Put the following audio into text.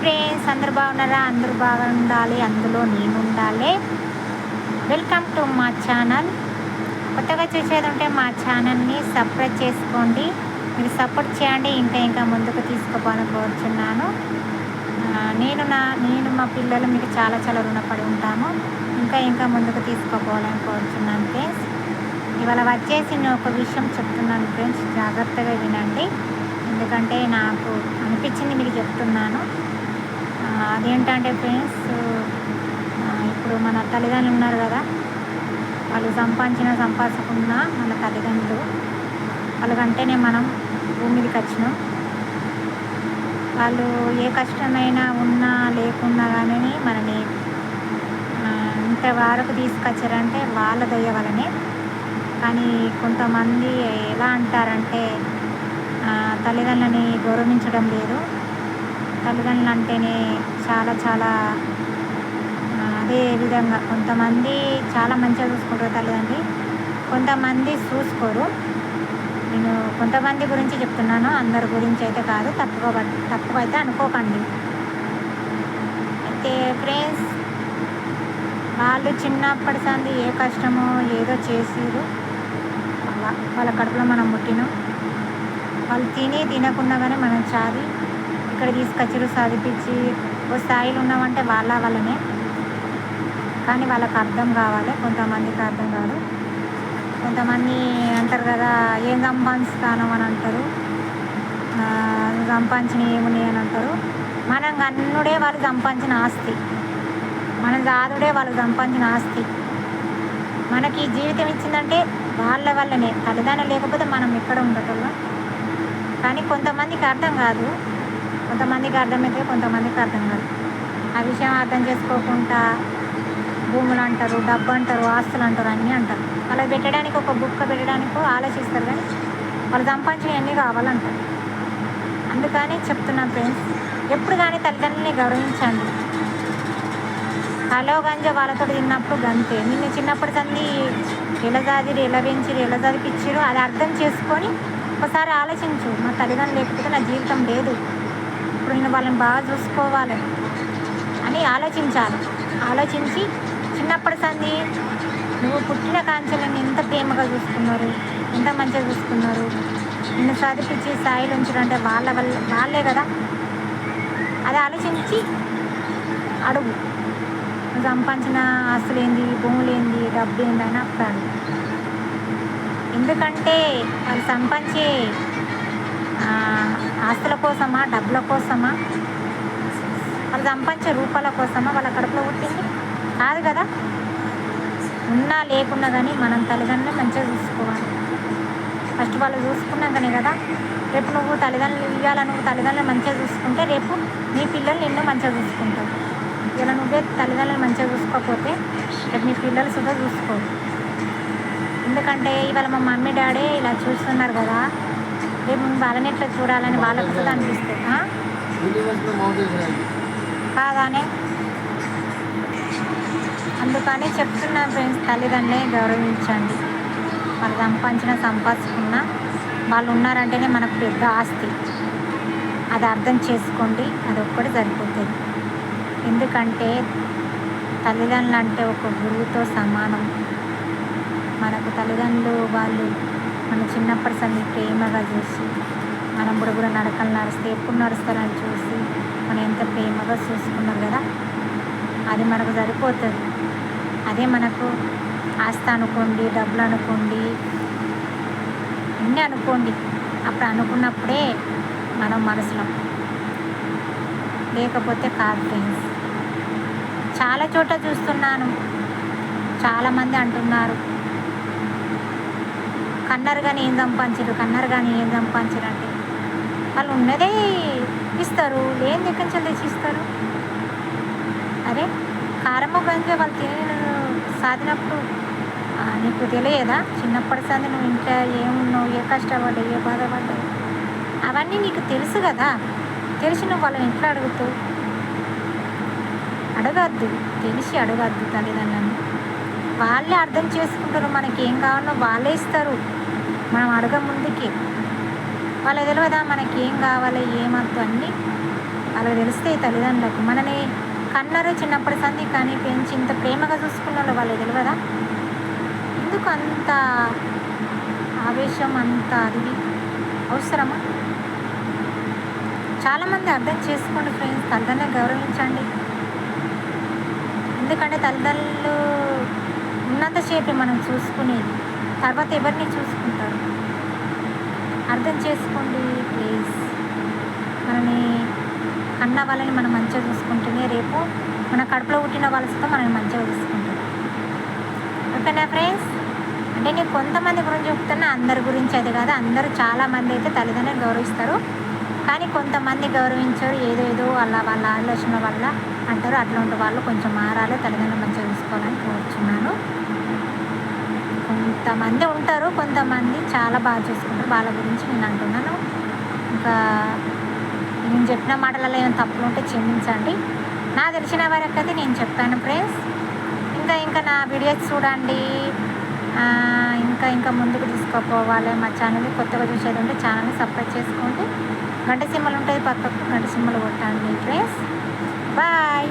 Friends అందరు బాగున్నారా? అందరూ బాగా ఉండాలి. అందులో నేను ఉండాలి. వెల్కమ్ టు మా ఛానల్ కొత్తగా చూసేది ఉంటే మా ఛానల్ని సపరేట్ చేసుకోండి. మీరు సపోర్ట్ చేయండి. ఇంకా ఇంకా ముందుకు తీసుకుపోవాలని కోరుచున్నాను. నేను నా నేను మా పిల్లలు మీకు చాలా చాలా రుణపడి ఉంటాము ఇంకా ఇంకా ముందుకు తీసుకుపోవాలని కోరుచున్నాను ఫ్రెండ్స్ ఇవాళ వచ్చేసి నేను ఒక విషయం చెప్తున్నాను ఫ్రెండ్స్ జాగ్రత్తగా వినండి. ఎందుకంటే నాకు అనిపించింది మీకు చెప్తున్నాను. అదేంటంటే ఫ్రెండ్స్ ఇప్పుడు మన తల్లిదండ్రులు ఉన్నారు కదా వాళ్ళు సంపాదించిన సంపాదించకుండా మన తల్లిదండ్రులు వాళ్ళకంటేనే మనం భూమి మీదకి వచ్చినాం. వాళ్ళు ఏ కష్టమైనా ఉన్నా లేకున్నా కానీ మనని ఆ, ఇంతవరకు తీసుకొచ్చారంటే వాళ్ళ దయ వలనే కానీ కొంతమంది ఎలా అంటారంటే తల్లిదండ్రులని గౌరవించడం లేదు. తల్లిదండ్రులు అంటేనే చాలా చాలా అదే విధంగా కొంతమంది చాలా మంచిగా చూసుకుంటారు తల్లిదండ్రి. కొంతమంది చూసుకోరు. నేను కొంతమంది గురించి చెప్తున్నాను. అందరి గురించి అయితే కాదు. తప్పుగా పట్- తప్పుగా అయితే అనుకోకండి. అయితే ఫ్రెండ్స్ వాళ్ళు చిన్నప్పటి సంది ఏ కష్టమో ఏదో చేసిరు వాళ్ళ వాళ్ళ కడుపులో మనం పుట్టినాం. వాళ్ళు తిని తినకుండా కానీ మనం చాది ఇక్కడ తీసుకొచ్చారు చదివించి ఓ స్థాయిలో ఉన్నామంటే వాళ్ళ వల్లనే. కానీ వాళ్ళకి అర్థం కావాలి కొంతమందికి అర్థం కాదు. కొంతమంది అంటారు కదా ఏం సంపాదిస్తాను అని అంటారు. సంపాదించిన ఏమున్నాయి అని అంటారు. మనం కన్నుడే వాళ్ళు సంపాదించిన ఆస్తి. మనం దాదుడే వాళ్ళు సంపాదించిన ఆస్తి. మనకి జీవితం ఇచ్చిందంటే వాళ్ళ వల్లనే. తల్లిదండ్రులు లేకపోతే మనం ఎక్కడ ఉండటంలో కానీ కొంతమందికి అర్థం కాదు. కొంతమందికి అర్థమైతే కొంతమందికి అర్థం కాదు. ఆ విషయం అర్థం చేసుకోకుండా భూములు అంటారు డబ్బు అంటారు ఆస్తులు అంటారు అన్నీ అంటారు. వాళ్ళకి పెట్టడానికి ఒక బుక్క పెట్టడానికి ఆలోచిస్తారు కానీ వాళ్ళు సంపాదించిన అన్నీ కావాలంటారు. అందుకని చెప్తున్నాను ఫ్రెండ్స్ ఎప్పుడు కానీ తల్లిదండ్రులని గౌరవించండి. హలో గంజ వాళ్ళతో తిన్నప్పుడు గంతే. నిన్ను చిన్నప్పటి సంది ఎలా చదివి ఎలా పెంచిరు ఎలా చదివించారు అది అర్థం చేసుకొని ఒకసారి ఆలోచించు. మా తల్లిదండ్రులు లేకపోతే నా జీవితం లేదు. ఇప్పుడు నేను వాళ్ళని బాగా చూసుకోవాలి అని ఆలోచించాలి. ఆలోచించి చిన్నప్పటి సంది నువ్వు పుట్టిన కాంచెలను ఎంత ప్రేమగా చూసుకున్నారు ఎంత మంచిగా చూసుకున్నారు నిన్ను చదివించి స్థాయిలో ఉంచడంటే వాళ్ళ వల్ల వాళ్ళే కదా. అది ఆలోచించి అడుగు. సంపాదించిన ఆస్తులేంది ఏంది డబ్బు ఏంది అని అప్పుడు ఎందుకంటే వాళ్ళు సంపాదించే కోసమా? డబ్బుల కోసమా? వాళ్ళు సంపాదించే రూపాల కోసమా? వాళ్ళ కడుపులో పుట్టింది? కాదు కదా? ఉన్నా లేకున్నా కానీ మనం తల్లిదండ్రులు మంచిగా చూసుకోవాలి. ఫస్ట్ వాళ్ళు చూసుకున్నాకనే కదా? రేపు నువ్వు తల్లిదండ్రులు ఇవ్వాల నువ్వు తల్లిదండ్రులు మంచిగా చూసుకుంటే రేపు నీ పిల్లలు నిన్ను మంచిగా చూసుకుంటారు. ఇలా నువ్వే తల్లిదండ్రులు మంచిగా చూసుకోకపోతే రేపు నీ పిల్లలు సుధా చూసుకోరు. ఎందుకంటే ఇవాళ మా మమ్మీ డాడీ ఇలా చూస్తున్నారు కదా? రేపు వాళ్ళని ఎట్లా చూడాలని వాళ్ళకు కూడా అనిపిస్తుంది? కాదానే? అందుకని చెప్తున్నా ఫ్రెండ్స్ తల్లిదండ్రులే గౌరవించండి. వాళ్ళు సంపాదించిన సంపాదించుకున్న వాళ్ళు ఉన్నారంటేనే మనకు పెద్ద ఆస్తి. అది అర్థం చేసుకోండి అది ఒక్కటి సరిపోతుంది. ఎందుకంటే తల్లిదండ్రులు అంటే ఒక గురువుతో సమానం. మనకు తల్లిదండ్రులు వాళ్ళు మన చిన్నప్పటి సంది ప్రేమగా చూసి మనం బుడబుడ నడకలు నడిస్తే ఎప్పుడు నడుస్తారని చూసి మనం ఎంత ప్రేమగా చూసుకున్నాం కదా? అది మనకు సరిపోతుంది. అదే మనకు ఆస్త అనుకోండి డబ్బులు అనుకోండి అన్నీ అనుకోండి. అప్పుడు అనుకున్నప్పుడే మనం మనసులో లేకపోతే కాదు ఫ్రెండ్స్. చాలా చోట చూస్తున్నాను. చాలామంది అంటున్నారు కన్నారు కానీ ఏం సంపాదించారు కన్నారు కానీ ఏం సంపాదించారు అంటే? వాళ్ళు ఉన్నదే ఇస్తారు. లేని దగ్గర నుంచి తెచ్చి ఇస్తారు. అరే కారమ్మ గంజ వాళ్ళు తిని సాధినప్పుడు నీకు తెలియదా? చిన్నప్పటి సంది నువ్వు ఇంట్లో ఏమున్నావు? ఏ కష్టపడ్డావు? ఏ బాధపడ్డావు? అవన్నీ నీకు తెలుసు కదా? తెలిసి నువ్వు వాళ్ళని ఇంట్లో అడుగుతావు? అడగద్దు. తెలిసి అడగద్దు తల్లిదండ్రులను. వాళ్ళే అర్థం చేసుకుంటారు మనకి ఏం కావాలో వాళ్ళే ఇస్తారు. మనం అడగ ముందుకి. వాళ్ళకి తెలియదా మనకి ఏం కావాలి ఏమద్దు అన్నీ? వాళ్ళకి తెలిస్తే తల్లిదండ్రులకు. మనని కన్నరు చిన్నప్పటి సంది కానీ పెంచి ఇంత ప్రేమగా చూసుకున్న వాళ్ళకి తెలియదా ఎందుకు అంత ఆవేశం అంత అది అవసరమా? చాలామంది అర్థం చేసుకోండి ఫ్రెండ్స్ తల్లిదండ్రులు గౌరవించండి. ఎందుకంటే తల్లిదండ్రులు ఉన్నంతసేపు మనం చూసుకునేది. తర్వాత ఎవరిని చూసుకుంటారు? అర్థం చేసుకోండి ప్లీజ్. మనని కన్న వాళ్ళని మనం మంచిగా చూసుకుంటేనే రేపు మన కడుపులో పుట్టిన వాళ్ళతో మనం మంచిగా చూసుకుంటారు. ఓకేనా ఫ్రెండ్స్? అంటే నేను కొంతమంది గురించి చెప్తున్నా అందరి గురించి అది కాదు అందరూ చాలామంది అయితే తల్లిదండ్రులు గౌరవిస్తారు. కానీ కొంతమంది గౌరవించారు ఏదో ఏదో వాళ్ళ వాళ్ళ ఆలోచన వల్ల అంటారు. అట్లాంటి వాళ్ళు కొంచెం మారాలి తల్లిదండ్రులు మంచిగా చూసుకోవాలని కోరుచున్నాను. కొంతమంది ఉంటారు కొంతమంది చాలా బాగా చూసుకుంటారు. వాళ్ళ గురించి నేను అంటున్నాను. ఇంకా నేను చెప్పిన మాటలలో ఏమైనా తప్పులు ఉంటే క్షమించండి. నా తెలిసిన వరకు అయితే నేను చెప్పాను ఫ్రెండ్స్. ఇంకా ఇంకా నా వీడియోస్ చూడండి. ఇంకా ఇంకా ముందుకు తీసుకుపోవాలి. మా ఛానల్ కొత్తగా చూసేది ఉంటే ఛానల్ని సబ్స్క్రైబ్ చేసుకోండి. గంట సింబల్ ఉంటుంది పక్కకు గంట సింబల్ కొట్టండి ఫ్రెండ్స్. బాయ్.